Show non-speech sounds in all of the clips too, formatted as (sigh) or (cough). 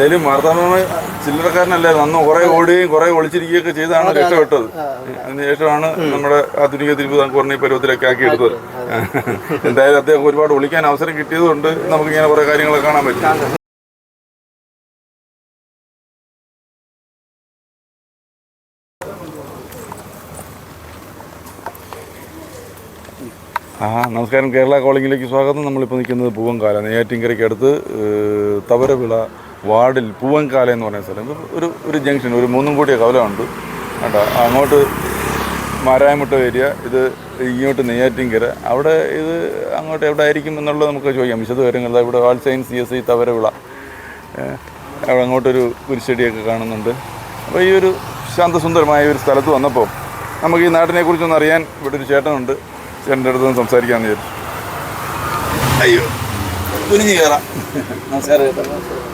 എന്തായാലും മാർത്താണ്ഡ ചില്ലറക്കാരനല്ലായിരുന്നു. അന്ന് കുറെ ഓടുകയും കുറെ ഒളിച്ചിരിക്കുകയൊക്കെ ചെയ്താണ് രക്ഷപ്പെട്ടത്. അതിനുശേഷമാണ് നമ്മുടെ ആധുനിക തിരുവിതാംകൂറിനെ പരുവത്തിലൊക്കെ ആക്കി എടുത്തത് (laughs) എന്തായാലും അദ്ദേഹം ഒരുപാട് ഒളിക്കാൻ അവസരം കിട്ടിയതുകൊണ്ട് നമുക്കിങ്ങനെ കുറെ കാര്യങ്ങളൊക്കെ കാണാൻ പറ്റും. ആ നമസ്കാരം. കേരള കോളിംഗിലേക്ക് സ്വാഗതം. നമ്മളിപ്പോൾ നിൽക്കുന്നത് പൂവങ്കാല നെയ്യാറ്റിൻകരയ്ക്ക് അടുത്ത് ഏഹ്, തവരവിള വാർഡിൽ പൂവൻകാല എന്ന് പറയുന്ന സ്ഥലം. ഒരു ഒരു ജംഗ്ഷൻ ഒരു മൂന്നും കൂടിയ കവലമുണ്ട്. കേട്ടോ അങ്ങോട്ട് മാരായമുട്ട ഏരിയ ഇത് ഇങ്ങോട്ട് നെയ്യാറ്റിങ്കര അവിടെ ഇത് അങ്ങോട്ട് എവിടെ ആയിരിക്കും എന്നുള്ളത് നമുക്ക് ചോദിക്കാം. വിശദ വിവരങ്ങൾ ദാ ഇവിടെ All Saints C S I Thavaravila. അവിടെ അങ്ങോട്ടൊരു കുരിശടിയൊക്കെ കാണുന്നുണ്ട്. അപ്പോൾ ഈ ഒരു ശാന്തസുന്ദരമായ ഒരു സ്ഥലത്ത് വന്നപ്പോൾ നമുക്ക് ഈ നാട്ടിനെ കുറിച്ചൊന്ന് അറിയാൻ ഇവിടെ ഒരു ചേട്ടനുണ്ട്. ചേട്ടന്റെ അടുത്ത് ഒന്ന് സംസാരിക്കാമെന്ന് വിചാരിച്ചു. അയ്യോ. കുനിഞ്ഞു കയറാം. നമസ്കാരം.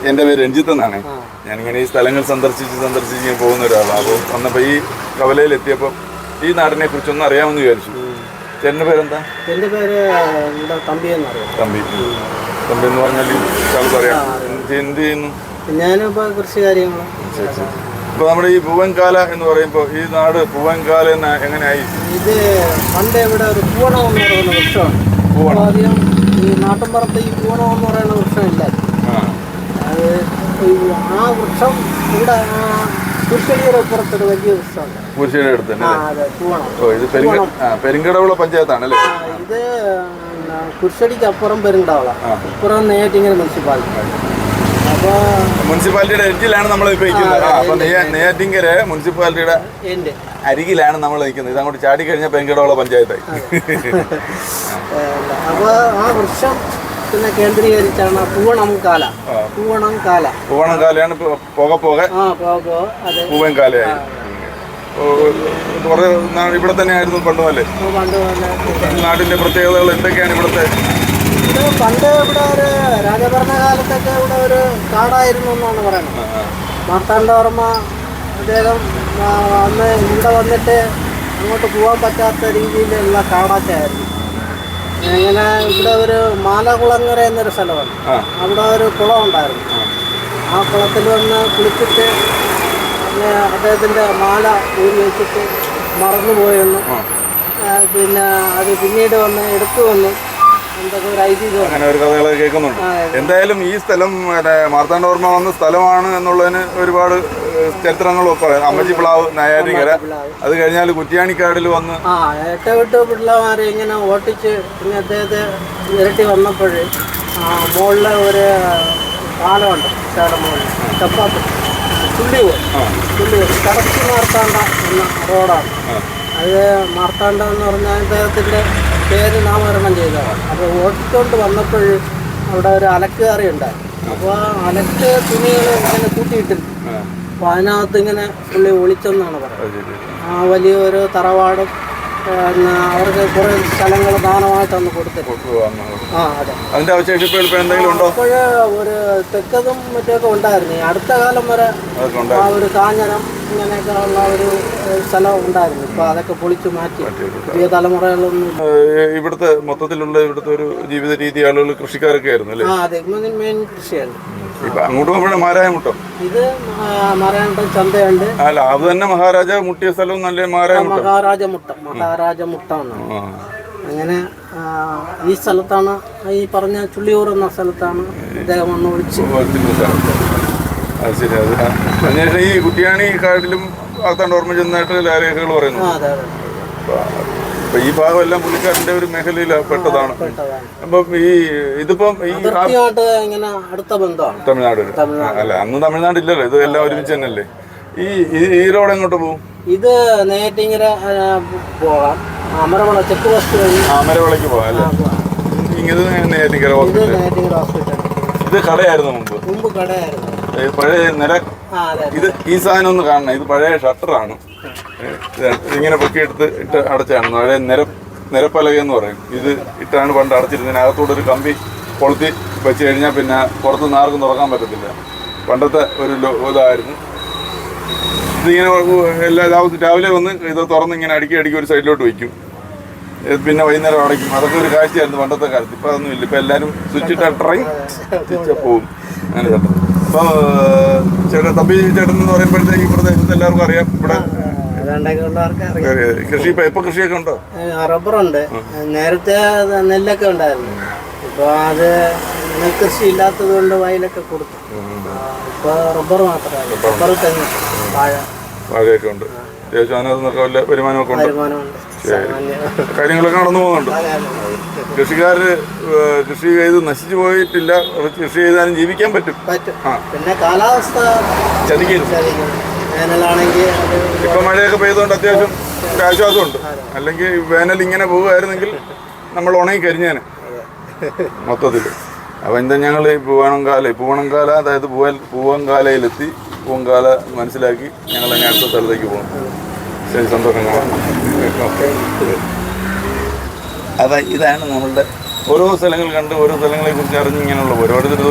എന്റെ പേര് രഞ്ജിത്ത് എന്നാണ്. ഞാനിങ്ങനെ ഈ സ്ഥലങ്ങൾ സന്ദർശിച്ച് സന്ദർശിച്ച് പോകുന്ന ഒരാളാണ് അപ്പോൾ വന്നപ്പോൾ ഈ കവലയിൽ എത്തിയപ്പോൾ ഈ നാടിനെ കുറിച്ചൊന്നും അറിയാമെന്ന് വിചാരിച്ചു. ചേട്ടന്റെ പേരെന്താ? എന്റെ പേര് തമ്പി തമ്പി. തമ്പി എന്ന് പറഞ്ഞാൽ ഈ പറയാം. എന്ത് ചെയ്യുന്നു? ഞാനിപ്പോൾ കൃഷി കാര്യങ്ങൾ ഇപ്പോൾ നമ്മുടെ ഈ പൂവൻകാല എന്ന് പറയുമ്പോൾ ഈ നാട് പൂവൻകാല എന്ന് എങ്ങനെയായി? ഇത് പണ്ട് ഇവിടെ ഒരു പൂവണം എന്ന് പറയുന്ന വൃക്ഷമാണ്. പൂവണം അധികം ഈ നാട്ടിൻപുറത്ത് ഈ പൂണോ എന്ന് പറയുന്ന വൃക്ഷം ഇല്ല ആ. അത് ആ വൃക്ഷം ഇവിടെ ആ കുരിശടിയുടെ പുറത്തൊരു വലിയ വൃക്ഷമുണ്ട്. കുരിശിയുടെ അടുത്ത് തന്നെ അതെ പൂവണം ഓ ഇത് പെരിങ്ക പഞ്ചായത്താണല്ലേ? ഇത് അപ്പുറം പെരുണ്ടാവള ഇപ്പുറം ഇങ്ങനെ മുനിസിപ്പാലിറ്റി മുനിസിപ്പാലിറ്റിയുടെ എഡ്ജിലാണ് നമ്മൾ ഇപ്പോൾ നിൽക്കുന്നത് അപ്പൊ നെയ്യാറ്റിങ്കര മുനിസിപ്പാലിറ്റിയുടെ അരികിലാണ് നമ്മൾ നിൽക്കുന്നത്. ഇതങ്ങോട്ട് ചാടി കഴിഞ്ഞാൽ പെരിങ്കടവുള്ള പഞ്ചായത്തായി. അപ്പോൾ ആ വൃക്ഷം പിന്നെ കേന്ദ്രീകരിച്ചാണ് പൂവണം കാല. പൂവണം കാല. പൂവണം കാലയാണ് പോക പോകെ. ആ ആ പോ അതെ. പൂവൻ കാലയായി. കുറേ ഇവിടെ തന്നെ ആയിരുന്നു പണ്ടുമല്ലേ ഇപ്പൊ പണ്ട് പോലെ നാടിന്റെ പ്രത്യേകതകൾ എന്തൊക്കെയാണ് ഇവിടുത്തെ ഇത് പണ്ട് ഇവിടെ ഒരു രാജഭരണകാലത്തൊക്കെ ഇവിടെ ഒരു കാടായിരുന്നു എന്നാണ് പറയുന്നത്. മാർത്താണ്ഡവർമ്മ അദ്ദേഹം അന്ന് ഇവിടെ വന്നിട്ട് അങ്ങോട്ട് പോകാൻ പറ്റാത്ത രീതിയിലുള്ള കാടൊക്കെ ആയിരുന്നു. അങ്ങനെ ഇവിടെ ഒരു മാലകുളങ്ങര എന്നൊരു സ്ഥലമാണ് അവിടെ ഒരു കുളം ഉണ്ടായിരുന്നു. ആ. കുളത്തിൽ വന്ന് കുളിച്ചിട്ട് പിന്നെ അദ്ദേഹത്തിന്റെ മാല ഊരി വെച്ചിട്ട് മറന്നുപോയെന്നും. പിന്നെ അത് പിന്നീട് വന്ന് എടുത്തു വന്നു അങ്ങനെ ഒരു കഥകളൊക്കെ കേൾക്കുന്നുണ്ട്. എന്തായാലും ഈ സ്ഥലം മറ്റേ മാർത്താണ്ഡവർമ്മ വന്ന സ്ഥലമാണ് എന്നുള്ളതിന് ഒരുപാട് ചരിത്രങ്ങളൊക്കെ അമ്മജി പ്ലാവ് നയാരിക്കര അത് കഴിഞ്ഞാൽ കുറ്റിയാണിക്കാടിൽ വന്ന് ഏറ്റവിട്ട് പിള്ളമാരെ ഇങ്ങനെ ഓട്ടിച്ച് പിന്നെ അദ്ദേഹത്തെ ഇരട്ടി വന്നപ്പോൾ മുകളിൽ ഒരു പാലമുണ്ട് ചേട്ടൻ മുകളിൽ ചപ്പാത്ത്. തുള്ളിയൂർ കറക്റ്റ് മാർത്താണ്ട എന്ന റോഡാണ്. അത് മാർത്താണ്ഡ എന്ന് പറഞ്ഞാൽ അദ്ദേഹത്തിന്റെ പേര് നാമകരണം ചെയ്തതാണ് അപ്പോൾ ഓട്ടിക്കൊണ്ട് വന്നപ്പോൾ അവിടെ ഒരു അലക്കുകാറി ഉണ്ടായി അപ്പോൾ ആ അലക്ക് തുണികൾ ഇങ്ങനെ കൂട്ടിയിട്ടുണ്ട് അപ്പോൾ അതിനകത്ത് ഇങ്ങനെ പുള്ളി ഒളിച്ചെന്നാണ് പറയുന്നത്. ആ വലിയൊരു തറവാടും പിന്നെ അവർക്ക് കുറേ സ്ഥലങ്ങൾ ദാനമായിട്ടൊന്ന് കൊടുത്തിട്ടുണ്ട്. ആ അതെ. അതിന്റെ അവശേഷിപ്പുകൾ ഇപ്പൊ എന്തെങ്കിലും ഉണ്ടോ? അപ്പോൾ ഒരു തെക്കതും മറ്റൊക്കെ ഉണ്ടായിരുന്നു. അടുത്ത കാലം വരെ ആ ഒരു കാഞ്ഞരം ഇങ്ങനെയൊക്കെ ഉള്ള ഒരു ഏഹ്, സ്ഥലം ഉണ്ടായിരുന്നു. ഇപ്പോൾ അതൊക്കെ പൊളിച്ച് മാറ്റി. പുതിയ തലമുറകളൊന്നും ഇല്ല. ഇവിടുത്തെ മൊത്തത്തിലുള്ള ഇവിടുത്തെ ഒരു ജീവിത രീതി ആളുകൾ കൃഷിക്കാരൊക്കെ ആയിരുന്നു അല്ലേ? ആ അതെ. മെയിൻ കൃഷിയാണ്. ഇപ്പൊ അങ്ങോട്ട് പോകുമ്പോഴേ മാരായമുട്ടോ ഇത് മറയാണ്ടം ചന്തയുണ്ട്. അല്ല അത് തന്നെ മഹാരാജ മുട്ടിയ സ്ഥലവും നല്ല മാരായമുട്ടോ മഹാരാജ മുട്ട. മഹാരാജ മുട്ടാണ്. അങ്ങനെ ഈ സ്ഥലത്താണ് ഈ പറഞ്ഞ ചുള്ളിയൂർ എന്ന സ്ഥലത്താണ് അദ്ദേഹം വന്ന് വിളിച്ച്. അത് ശരി അത് ഈ കുട്ടിയാണി കാട്ടിലും അകത്താണ്ട് ഓർമ്മ ചെന്നായിട്ട് രേഖകൾ പറയുന്നു അപ്പൊ- ഈ ഭാഗം എല്ലാം പുള്ളിക്കാരന്റെ ഒരു മേഖലയിൽ പെട്ടതാണ്. അപ്പം ഈ ഇതിപ്പം ഈ തമിഴ്നാട്. അല്ല അന്ന് തമിഴ്നാട് ഇല്ലല്ലോ ഇത് എല്ലാം ഒരുമിച്ച് തന്നെയല്ലേ? ഈ ഈ- റോഡ് എങ്ങോട്ട് പോകും ഇത് നേറ്റിങ്ങര പോകാം. അമരവള ചെക്ക് പോസ്റ്റ് വഴി. അമരവളയ്ക്ക് പോകാം അല്ലേ? ഇങ്ങനെ ഇത് ഹോസ്പിറ്റൽ ഇത് കടയായിരുന്നു മുമ്പ്. മുമ്പ് കടയായിരുന്നു. പഴയ നില ഇത് ഈ സാധനം ഒന്ന് കാണണം. ഇത് പഴയ ഷട്ടറാണ്. ഇങ്ങനെ പൊക്കിയെടുത്ത് ഇട്ട് അടച്ചാണ്. പഴയ നിര നിരപ്പലക എന്ന് പറയും. ഇത് ഇട്ടാണ് പണ്ട് അടച്ചിരുന്നതിന് അകത്തോടെ ഒരു കമ്പി കൊളുത്തി വെച്ച് കഴിഞ്ഞാൽ പിന്നെ പുറത്തുനിന്ന് ആർക്കും തുറക്കാൻ പറ്റത്തില്ല. പണ്ടത്തെ ഒരു ഇതായിരുന്നു. ഇതിങ്ങനെ എല്ലാ ദിവസവും രാവിലെ വന്ന് ഇത് തുറന്ന് ഇങ്ങനെ അടുക്കി അടുക്കി ഒരു സൈഡിലോട്ട് വയ്ക്കും. പിന്നെ വൈകുന്നേരം അടയ്ക്കും. അതൊക്കെ ഒരു കാഴ്ചയായിരുന്നു പണ്ടത്തെ കാലത്ത്. ഇപ്പം അതൊന്നും ഇല്ല. ഇപ്പം എല്ലാവരും സ്വിച്ച് ഇട്ട് ട്രൈ പോകും അങ്ങനെ അപ്പോൾ തമ്പി ചേട്ടൻ എന്ന് പറയുമ്പോഴത്തേക്ക് ഈ പ്രദേശത്ത് എല്ലാവർക്കും അറിയാം. ഇവിടെ കൃഷി ഇപ്പൊ ഇപ്പൊ കൃഷിയൊക്കെ ഉണ്ടോ? റബ്ബർ റബ്ബറുണ്ട്. നേരത്തെ നെല്ലൊക്കെ ഉണ്ടായിരുന്നു. ഇപ്പോൾ അത് നെൽകൃഷി ഇല്ലാത്തത് കൊണ്ട് വയലൊക്കെ കൊടുത്തു. ഇപ്പോൾ റബ്ബർ മാത്രമല്ല റബ്ബർ. തെങ്ങ് വാഴ. വാഴയൊക്കെ ഉണ്ട്. അത്യാവശ്യം അതിനകത്ത് നിന്നൊക്കെ വല്ല വരുമാനമൊക്കെ ഉണ്ട്? കാര്യങ്ങളൊക്കെ നടന്നു പോകുന്നുണ്ട്. കൃഷിക്കാർ കൃഷി ചെയ്ത് നശിച്ചു പോയിട്ടില്ല. കൃഷി ചെയ്താലും ജീവിക്കാൻ പറ്റും. പിന്നെ കാലാവസ്ഥ അത് ഇപ്പൊ മഴയൊക്കെ പെയ്തുകൊണ്ട് അത്യാവശ്യം ആശ്വാസമുണ്ട് അല്ലെങ്കിൽ വേനൽ ഇങ്ങനെ പോവുമായിരുന്നെങ്കിൽ നമ്മൾ ഉണങ്ങി കരിഞ്ഞേനെ. മൊത്തത്തിൽ അപ്പോൾ എന്താ ഞങ്ങൾ ഈ പൂവണംകാല പൂവണംകാല അതായത് പൂവൽ പൂവങ്കാലയിലെത്തി പൂവങ്കാല മനസ്സിലാക്കി ഞങ്ങൾ അങ്ങനെ അടുത്ത സ്ഥലത്തേക്ക് പോകും. ശരി സന്തോഷം. കാണാം അതാ ഇതാണ് നമ്മളുടെ ഓരോ സ്ഥലങ്ങൾ കണ്ട് ഓരോ സ്ഥലങ്ങളെ കുറിച്ച് അറിഞ്ഞ് ഇങ്ങനെയുള്ള ഓരോരുത്തർ